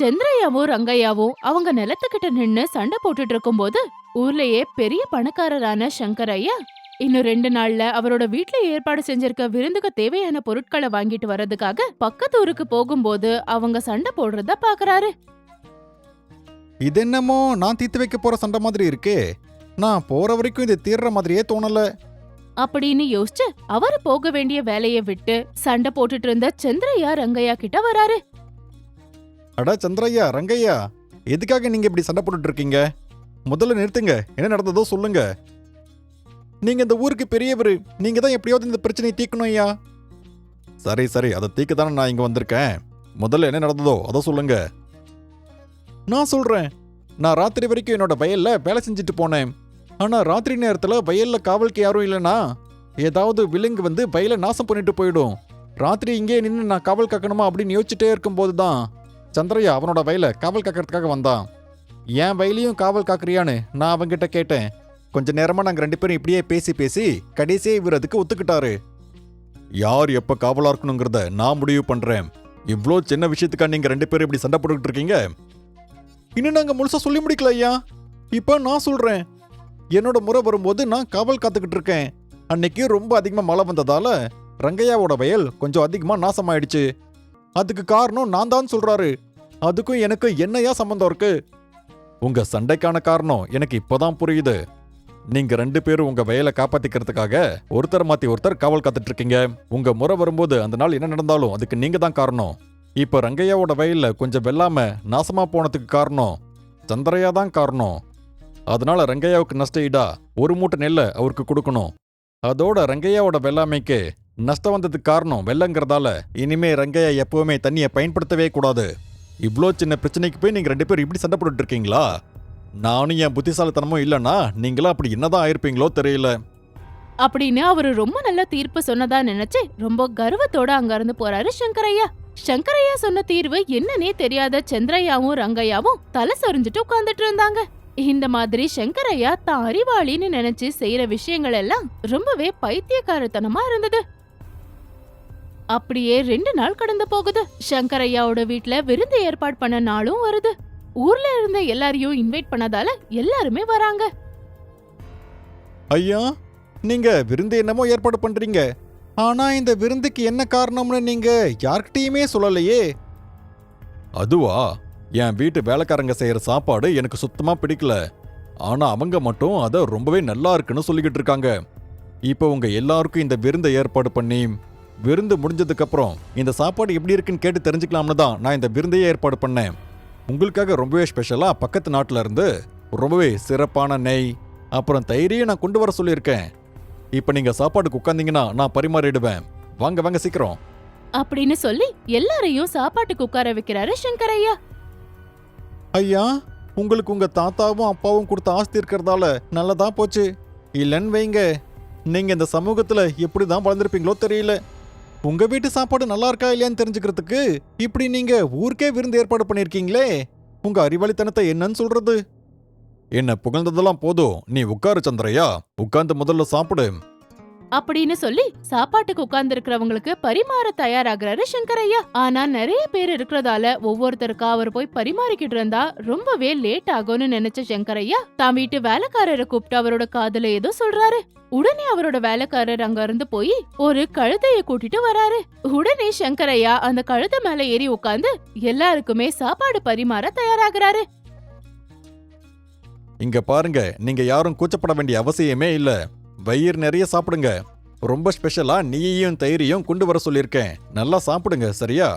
சந்திரையாவும் ரங்கையாவும் அவங்க நிலத்துக்கிட்ட நின்னு சண்டை போட்டுட்டு இருக்கும்போது ஊர்லயே பெரிய பணக்காரரான சங்கரையா இன்னும் ரெண்டு நாள்ல அவரோட வீட்ல ஏற்பாடு செஞ்சிருக்க விருந்துக்கு தேவையான பொருட்களை வாங்கிட்டு வர்றதுக்காக பக்கத்து ஊருக்கு போகும்போது அவங்க சண்டை போடுறத பாக்குறாரு. இது என்னமோ நான் தீர்த்து வைக்க போற சண்டை மாதிரி இருக்கே. நான் போற வரைக்கும் இது தீர்ற மாதிரியே தோணல. அப்படின்னு யோசிச்சு அவரு போக வேண்டிய வேலைய விட்டு சண்டை போட்டுட்டு இருந்த சந்திரையா ரங்கையா கிட்ட வராரு. அடா சந்திரையா ரங்கையா எதுக்காக நீங்க இப்படி சண்டை போட்டுட்டு இருக்கீங்க முதல்ல நிறுத்துங்க. என்ன நடந்ததோ சொல்லுங்க. நீங்க இந்த ஊருக்கு பெரியவர். நீங்க தான் எப்படியாவது இந்த பிரச்சனையை தீர்க்கணும் ஐயா. சரி சரி. அதை தீக்க தானே நான் இங்க வந்திருக்கேன். முதல்ல என்ன நடந்ததோ அதை சொல்லுங்க. நான் சொல்றேன். நான் ராத்திரி வரைக்கும் என்னோட வயல்ல வேலை செஞ்சுட்டு போனேன். ஆனா ராத்திரி நேரத்துல வயல்ல காவலுக்கு யாரும் இல்லைனா ஏதாவது விலங்கு வந்து வயலை நாசம் பண்ணிட்டு போயிடும். ராத்திரி இங்கே நின்று நான் காவல் காக்கணுமா அப்படின்னு யோசிச்சுட்டே இருக்கும்போது தான் சந்திரையா அவனோட வயலை காவல் காக்கிறதுக்காக வந்தான். என் வயலையும் காவல் காக்குறியான்னு நான் அவன்கிட்ட கேட்டேன். கொஞ்ச நேரமா நாங்க ரெண்டு பேரும் இப்படியே பேசி பேசி கடைசியே இவர் அதுக்கு ஒத்துக்கிட்டாரு. யார் எப்ப காவலா இருக்கணுங்கிறத நான் முடிவு பண்றேன். இவ்வளோ சின்ன விஷயத்துக்கா நீங்க ரெண்டு பேரும் இப்படி சண்டை போட்டுக்கிட்டு இருக்கீங்க? இன்னும் நாங்க முழுசா சொல்லி முடிக்கல ஐயா. இப்ப நான் சொல்றேன். என்னோட முறை வரும்போது நான் காவல் காத்துக்கிட்டு இருக்கேன். அன்னைக்கு ரொம்ப அதிகமா மழை வந்ததால ரங்கையாவோட வயல் கொஞ்சம் அதிகமா நாசமாயிடுச்சு. அதுக்கு காரணம் நான் தான் சொல்றாரு. அதுக்கும் எனக்கு என்னையா சம்பந்தம் இருக்கு? உங்க சண்டைக்கான காரணம் எனக்கு இப்போதான் புரியுது. நீங்க ரெண்டு பேரும் உங்க வயலை காப்பாத்திக்கிறதுக்காக ஒருத்தர் மாத்தி ஒருத்தர் காவல் காத்துட்டு இருக்கீங்க உங்க முறை வரும்போது அந்த நாள் என்ன நடந்தாலும் அதுக்கு நீங்க தான் காரணம். இப்ப ரங்கையாவோட வயல்ல கொஞ்சம் வெல்லாம நாசமா போனதுக்கு காரணம் சந்திரையா தான் காரணம். அதனால ரங்கையாவுக்கு நஷ்ட ஈடா ஒரு மூட்டை நெல்லை அவருக்கு கொடுக்கணும். அதோட ரங்கையாவோட வெள்ளாமைக்கு நஷ்டம் வந்ததுக்கு காரணம் வெள்ளங்கிறதால. இனிமே ரங்கையா எப்பவுமே தண்ணியை பயன்படுத்தவே கூடாது. இவ்வளோ சின்ன பிரச்சனைக்கு போய் நீங்க ரெண்டு பேரும் இப்படி சண்டை போட்டுட்டு இருக்கீங்களா? நானும் என் புத்திசாலித்தனமும் இல்லைன்னா நீங்களும் அப்படி என்னதான் ஆயிருப்பீங்களோ தெரியல. அப்படின்னு அவரு ரொம்ப நல்ல தீர்ப்பு சொன்னதா நினைச்சு ரொம்ப கர்வத்தோட அங்க இருந்து போறாரு சங்கரையா சங்கரையா சொன்ன தீர்வு என்னன்னே தெரியாத சந்திரையாவும் ரங்கையாவும் தலை சொரிஞ்சிட்டு உட்கார்ந்துட்டு இருந்தாங்க. இந்த மாதிரி சங்கரையா தான் அறிவாளின்னு நினைச்சு செய்யற விஷயங்கள் எல்லாம் ரொம்பவே பைத்தியக்காரத்தனமா இருந்தது. அப்படியே ரெண்டு நாள் கடந்து போகுது. சங்கரையாவோட வீட்ல விருந்து ஏற்பாடு பண்ண நாளும் வருது. ஊர்ல இருந்த எல்லாரையும் இன்வைட் பண்ணதால எல்லாருமே வராங்க. ஐயா நீங்க விருந்து என்னமோ ஏற்பாடு பண்றீங்க. ஆனா இந்த விருந்துக்கு என்ன காரணம்னு நீங்க யார்கிட்டயுமே சொல்லலையே. அதுவா? என் வீட்டு வேலைக்காரங்க செய்யற சாப்பாடு எனக்கு சுத்தமா பிடிக்கல. ஆனா அவங்க மட்டும் அத ரொம்பவே நல்லா இருக்குன்னு சொல்லிக்கிட்டு இருக்காங்க. இப்போ உங்க எல்லாருக்கும் இந்த விருந்தை ஏற்பாடு பண்ணி விருந்து முடிஞ்சதுக்கு அப்புறம் இந்த சாப்பாடு எப்படி இருக்குன்னு கேட்டு தெரிஞ்சுக்கலாம்னு தான் நான் இந்த விருந்தையே ஏற்பாடு பண்ணேன். உங்களுக்காக ரொம்பவே ஸ்பெஷலா பக்கத்து நாட்டுல இருந்து ரொம்பவே சிறப்பான நெய் அப்புறம் தயிரையும் நான் கொண்டு வர சொல்லியிருக்கேன். இப்போ நீங்க சாப்பாடுக்கு உட்காந்தீங்கன்னா நான் பரிமாறிடுவேன். வாங்க வாங்க சீக்கிரம். அப்படின்னு சொல்லி எல்லாரையும் சாப்பாட்டுக்கு உட்கார வைக்கிறாரு சங்கரையா ஐயா. உங்களுக்கு உங்க தாத்தாவும் அப்பாவும் கொடுத்த ஆஸ்தி இருக்கிறதால நல்லதா போச்சு. இல்லைன்னு வைங்க. நீங்க இந்த சமூகத்துல எப்படி தான் வளர்ந்துருப்பீங்களோ தெரியல. உங்க வீட்டு சாப்பாடு நல்லா இருக்கா இல்லையான்னு தெரிஞ்சுக்கிறதுக்கு இப்படி நீங்க ஊருக்கே விருந்து ஏற்பாடு பண்ணிருக்கீங்களே உங்க அறிவாளித்தனத்தை என்னன்னு சொல்றது? என்ன புகழ்ந்ததெல்லாம் போதும். நீ உட்காரு சந்திரையா. உட்கார்ந்து முதல்ல சாப்பிடு. அப்படின்னு சொல்லி சாப்பாட்டுக்கு உட்கார்ந்து இருக்கிறவங்களுக்கு பரிமாற தயாராகிறாரு சங்கரையா ஆனா நிறைய பேர் இருக்கிறதால ஒவ்வொருத்தருக்கா அவர் போய் பரிமாறிக்கிட்டு இருந்தா ரொம்பவே லேட் ஆகும்னு நினைச்ச சங்கரையா தான் வீட்டு வேலைக்காரரை கூப்பிட்டு அவரோட காதல ஏதோ சொல்றாரு. உடனே அவரோட வேலைக்காரர் அங்க இருந்து போய் ஒரு கழுதைய கூட்டிட்டு வராரு. உடனே சங்கரையா அந்த கழுதை மேல ஏறி உட்கார்ந்து எல்லாருக்குமே சாப்பாடு பரிமாற தயாராகிறாரு. இங்க பாருங்க நீங்க யாரும் கூச்சப்பட வேண்டிய அவசியமே இல்லை. வயிறு நிறைய சாப்பிடுங்க. ரொம்ப ஸ்பெஷலா நெய்யையும் தயிரையும் கொண்டு வர சொல்லியிருக்கேன். நல்லா சாப்பிடுங்க சரியா?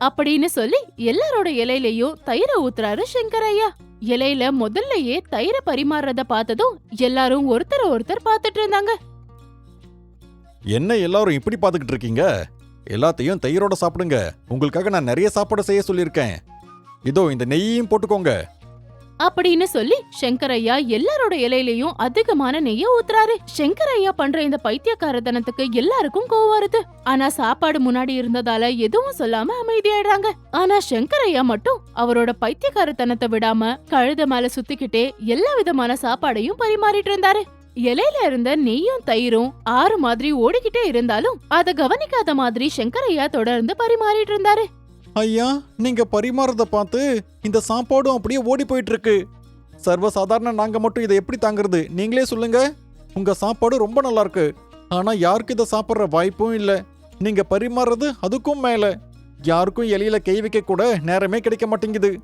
அப்படின்னு சொல்லி எல்லாரோட இலையிலயும் தயிரை ஊத்துறாரு சங்கரையா இலையில முதல்லயே தயிரை பரிமாறுறத பார்த்ததும் எல்லாரும் ஒருத்தர ஒருத்தர் பார்த்துட்டு இருந்தாங்க. என்ன எல்லாரும் இப்படி பார்த்துக்கிட்டு இருக்கீங்க? எல்லாத்தையும் தயிரோட சாப்பிடுங்க. உங்களுக்காக நான் நிறைய சாப்பாடு செய்ய சொல்லியிருக்கேன். இதோ இந்த நெய்யையும் போட்டுக்கோங்க. அப்படின்னு சொல்லி சங்கரையா எல்லாரோட இலையிலயும் அதிகமான நெய்ய ஊத்துறாரு. சங்கரையா பண்ற இந்த பைத்தியக்காரத்தனத்துக்கு எல்லாருக்கும் கோவம் வருது. ஆனா சாப்பாடு முன்னாடி இருந்ததால எதுவும் சொல்லாம அமைதியாயிடுறாங்க. ஆனா சங்கரையா மட்டும் அவரோட பைத்தியக்காரத்தனத்தை விடாம கழுத மேல சுத்திக்கிட்டே எல்லா விதமான சாப்பாடையும் பரிமாறிட்டு இருந்தாரு. இலையில இருந்த நெய்யும் தயிரும் ஆறு மாதிரி ஓடிக்கிட்டே இருந்தாலும் அத கவனிக்காத மாதிரி சங்கரையா தொடர்ந்து பரிமாறிட்டு இருந்தாரு. ஐயா நீங்க பரிமாறத பார்த்து இந்த சாப்பாடும் அப்படியே ஓடி போயிட்டு இருக்கு சர்வசாதாரண நாங்க மட்டும் இதை எப்படி தாங்குறது? நீங்களே சொல்லுங்க. உங்க சாப்பாடு ரொம்ப நல்லா இருக்கு ஆனா யாருக்கும் இதை சாப்பிட்ற வாய்ப்பும் இல்லை. நீங்க பரிமாறுறது அதுக்கும் மேல. யாருக்கும் எலியில கை வைக்க கூட நேரமே கிடைக்க மாட்டேங்குது.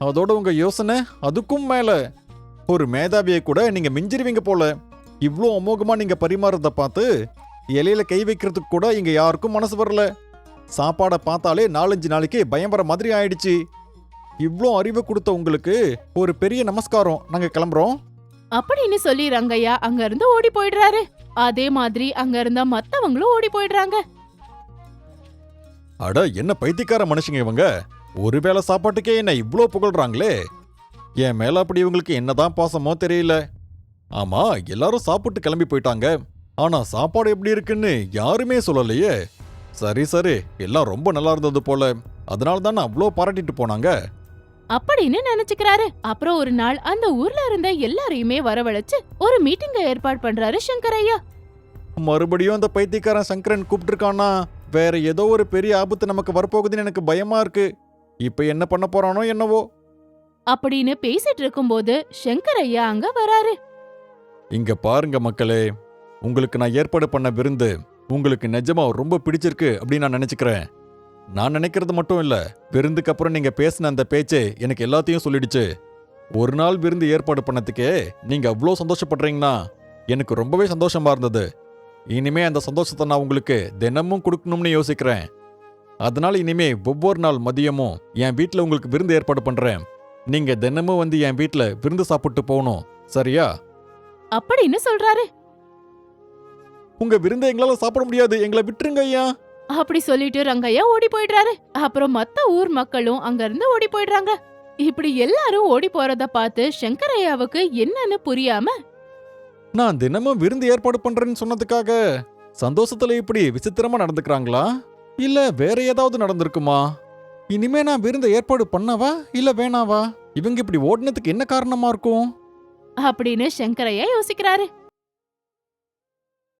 அதோட உங்க யோசனை அதுக்கும் மேல. ஒரு மேதாவியை கூட நீங்க மிஞ்சிருவீங்க போல. இவ்வளோ அமோகமா நீங்க பரிமாறத பார்த்து இலையில கை வைக்கிறதுக்கு கூட இங்க யாருக்கும் மனசு வரல. சாப்பாடை பார்த்தாலே நாலஞ்சு நாளைக்கு பயம்பர மாதிரி ஆயிடுச்சு. இவ்ளோ அறிவு கொடுத்த உங்களுக்கு ஒரு பெரிய நமஸ்காரம். நாங்க கிளம்புறோம். அப்படின்னு சொல்லி ரங்கையா அங்க இருந்து ஓடி போயிடுறாரு. அதே மாதிரி அங்க இருந்த மத்தவங்களும் ஓடி போயிடுறாங்க. அட என்ன பைத்தியக்கார மனுஷங்க இவங்க. ஒருவேளை சாப்பாட்டுக்கே என்ன இவ்ளோ புகழ்றாங்களே. என் மேல அப்படி இவங்களுக்கு என்னதான் பாசமோ தெரியல. ஆமா எல்லாரும் சாப்பிட்டு கிளம்பி போயிட்டாங்க. ஆனா சாப்பாடு எப்படி இருக்குன்னு யாருமே சொல்லலையே. சரி சரி. எல்லாம் ரொம்ப நல்லா இருந்தது போல. அதனால தான் அவ்வளோ பாராட்டிட்டு போனாங்க. அப்படின்னு நினைச்சுக்கிறாரு. அப்புறம் ஒரு நாள் அந்த ஊர்ல இருந்த எல்லாரையுமே வரவழைச்சு ஒரு மீட்டிங்க ஏற்பாடு பண்றாரு சங்கரையா மறுபடியும் அந்த பைத்தியக்காரன் சங்கரன் கூப்பிட்டுருக்கானா வேற ஏதோ ஒரு பெரிய ஆபத்து நமக்கு வரப்போகுதுன்னு எனக்கு பயமா இருக்கு. இப்ப என்ன பண்ண போறானோ என்னவோ. அப்படின்னு பேசிட்டு இருக்கும்போது சங்கரையா அங்க வராரு. இங்க பாருங்க மக்களே. உங்களுக்கு நான் ஏற்பாடு பண்ண விருந்து உங்களுக்கு நிஜமா ரொம்ப பிடிச்சிருக்கு அப்படின்னு நான் நினைச்சுக்கிறேன். நான் நினைக்கிறது மட்டும் இல்லை விருந்துக்கு அப்புறம் நீங்க பேசின அந்த பேச்சே எனக்கு எல்லாத்தையும் சொல்லிடுச்சு. ஒரு நாள் விருந்து ஏற்பாடு பண்ணதுக்கே நீங்க அவ்வளோ சந்தோஷப்படுறீங்கன்னா எனக்கு ரொம்பவே சந்தோஷமா இருந்தது. இனிமே அந்த சந்தோஷத்தை நான் உங்களுக்கு தினமும் கொடுக்கணும்னு யோசிக்கிறேன். அதனால இனிமே ஒவ்வொரு நாள் மதியமும் என் வீட்டில் உங்களுக்கு விருந்து ஏற்பாடு பண்றேன். நீங்க தினமும் வந்து என் வீட்டில் விருந்து சாப்பிட்டு போகணும். சரியா? அப்படின்னு சொல்றாரு? உங்க விருந்தை எங்களால சாப்பிட முடியாது. எங்களை விட்டுருங்க ஐயா. அப்படி சொல்லிட்டு ரங்கையா ஓடி போயிடுறாரு. அப்புறம் மத்த ஊர் மக்களும் அங்க இருந்து ஓடி போயிடுறாங்க. இப்படி எல்லாரும் ஓடி போறத பார்த்து சங்கரையாவுக்கு என்னன்னு புரியாம நான் தினமும் விருந்து ஏற்பாடு பண்றேன்னு சொன்னதுக்காக சந்தோஷத்துல இப்படி விசித்திரமா நடந்துக்கிறாங்களா? இல்ல வேற ஏதாவது நடந்திருக்குமா? இனிமே நான் விருந்து ஏற்பாடு பண்ணவா? இல்ல வேணாவா? இவங்க இப்படி ஓடுனதுக்கு என்ன காரணமா இருக்கும்? அப்படின்னு சங்கரையா யோசிக்கிறாரு.